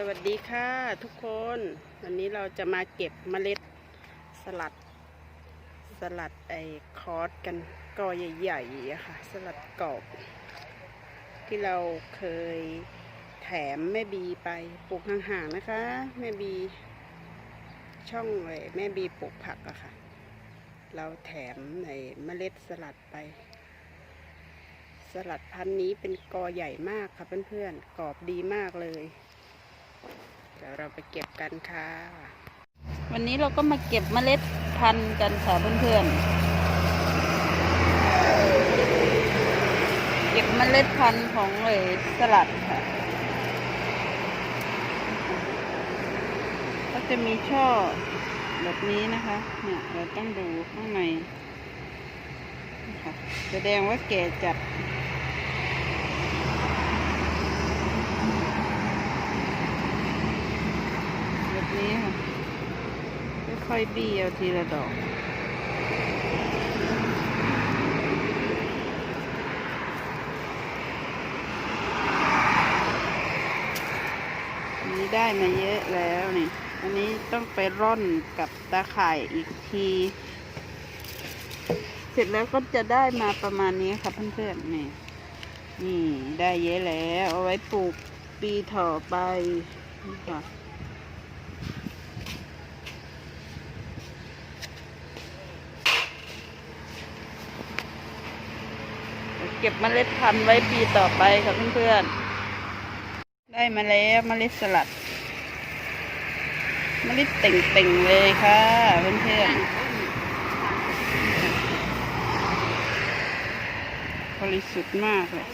สวัสดีค่ะทุกคนวันนี้เราจะมาเก็บเมล็ดสลัด สลัดไอ้คอร์สกันกอใหญ่ๆอะค่ะ สลัดกรอบ ที่เราเคยแถมแม่บีไปปลูกห่างๆนะคะ แม่บี ช่องไอ้แม่บีปลูกผักอะค่ะ เราแถมไอ้เมล็ดสลัดไป สลัดพันธุ์นี้เป็นกอใหญ่มากค่ะเพื่อนๆกรอบดีมากเลย เดี๋ยวเราไปเก็บกันค่ะ วันนี้เราก็มาเก็บเมล็ดพันธุ์กันค่ะเพื่อนๆ เก็บเมล็ดพันธุ์ของเออสลัดค่ะ ก็จะมีช่อแบบนี้นะคะ เนี่ยเราต้องดูข้างในนะคะแสดงว่าแก่จัด แบบนี้ค่ะ ค่อยๆบี้เอาทีละดอก นี่ได้มาเยอะแล้วนี่ อันนี้ต้องไปร่อนกับตาข่ายอีกที เสร็จแล้วก็จะได้มาประมาณนี้ค่ะเพื่อนๆนี่ นี่ได้เยอะแล้ว เอาไว้ปลูกปีต่อไปนี่ค่ะ เก็บเมล็ดพันธุ์ไว้ปีต่อไปค่ะเพื่อนๆ ได้มาแล้วเมล็ดสลัดเมล็ดเต่งๆเลยค่ะเพื่อนๆบริสุทธิ์มากเลย